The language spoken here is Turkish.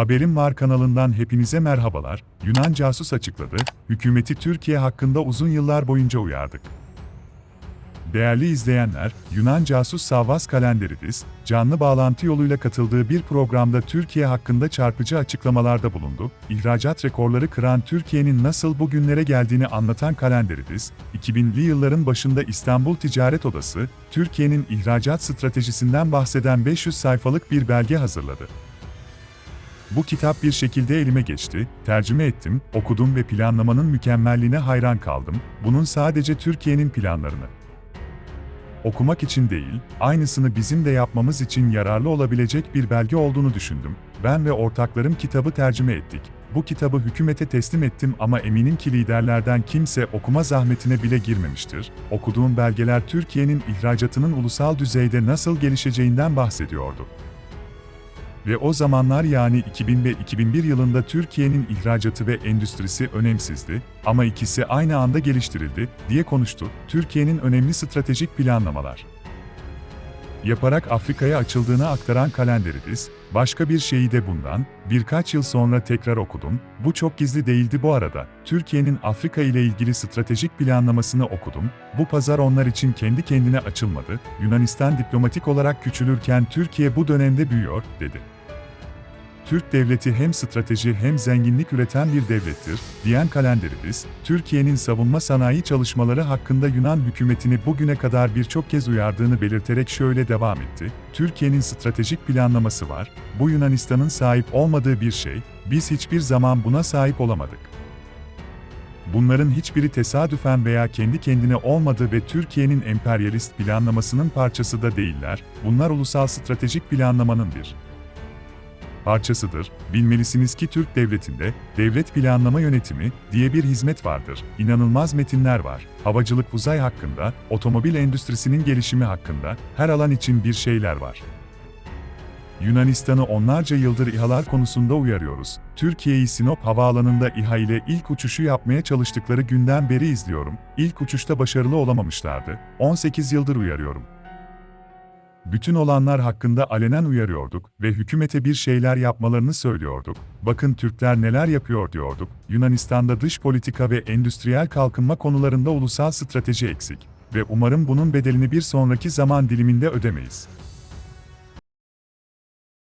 Haberim Var kanalından hepinize merhabalar. Yunan casus açıkladı, hükümeti Türkiye hakkında uzun yıllar boyunca uyardık. Değerli izleyenler, Yunan casus Savvas Kalenderidis, canlı bağlantı yoluyla katıldığı bir programda Türkiye hakkında çarpıcı açıklamalarda bulundu. İhracat rekorları kıran Türkiye'nin nasıl bugünlere geldiğini anlatan Kalenderidis, 2000'li yılların başında İstanbul Ticaret Odası, Türkiye'nin ihracat stratejisinden bahseden 500 sayfalık bir belge hazırladı. Bu kitap bir şekilde elime geçti, tercüme ettim, okudum ve planlamanın mükemmelliğine hayran kaldım. Bunun sadece Türkiye'nin planlarını okumak için değil, aynısını bizim de yapmamız için yararlı olabilecek bir belge olduğunu düşündüm. Ben ve ortaklarım kitabı tercüme ettik. Bu kitabı hükümete teslim ettim ama eminim ki liderlerden kimse okuma zahmetine bile girmemiştir. Okuduğum belgeler Türkiye'nin ihracatının ulusal düzeyde nasıl gelişeceğinden bahsediyordu. Ve o zamanlar yani 2000 ve 2001 yılında Türkiye'nin ihracatı ve endüstrisi önemsizdi ama ikisi aynı anda geliştirildi diye konuştu. Türkiye'nin önemli stratejik planlamalar yaparak Afrika'ya açıldığını aktaran Kalenderidis, başka bir şeyi de bundan, birkaç yıl sonra tekrar okudum, bu çok gizli değildi bu arada, Türkiye'nin Afrika ile ilgili stratejik planlamasını okudum, bu pazar onlar için kendi kendine açılmadı, Yunanistan diplomatik olarak küçülürken Türkiye bu dönemde büyüyor, dedi. Türk devleti hem strateji hem zenginlik üreten bir devlettir, diyen Kalenderidis, Türkiye'nin savunma sanayi çalışmaları hakkında Yunan hükümetini bugüne kadar birçok kez uyardığını belirterek şöyle devam etti, Türkiye'nin stratejik planlaması var, bu Yunanistan'ın sahip olmadığı bir şey, biz hiçbir zaman buna sahip olamadık. Bunların hiçbiri tesadüfen veya kendi kendine olmadı ve Türkiye'nin emperyalist planlamasının parçası da değiller, bunlar ulusal stratejik planlamanın bir parçasıdır. Bilmelisiniz ki Türk devletinde devlet planlama yönetimi diye bir hizmet vardır. İnanılmaz metinler var. Havacılık uzay hakkında, otomobil endüstrisinin gelişimi hakkında her alan için bir şeyler var. Yunanistan'ı onlarca yıldır İHA'lar konusunda uyarıyoruz. Türkiye'yi Sinop Havaalanı'nda İHA ile ilk uçuşu yapmaya çalıştıkları günden beri izliyorum. İlk uçuşta başarılı olamamışlardı. 18 yıldır uyarıyorum. Bütün olanlar hakkında alenen uyarıyorduk ve hükümete bir şeyler yapmalarını söylüyorduk. Bakın Türkler neler yapıyor diyorduk. Yunanistan'da dış politika ve endüstriyel kalkınma konularında ulusal strateji eksik ve umarım bunun bedelini bir sonraki zaman diliminde ödemeyiz.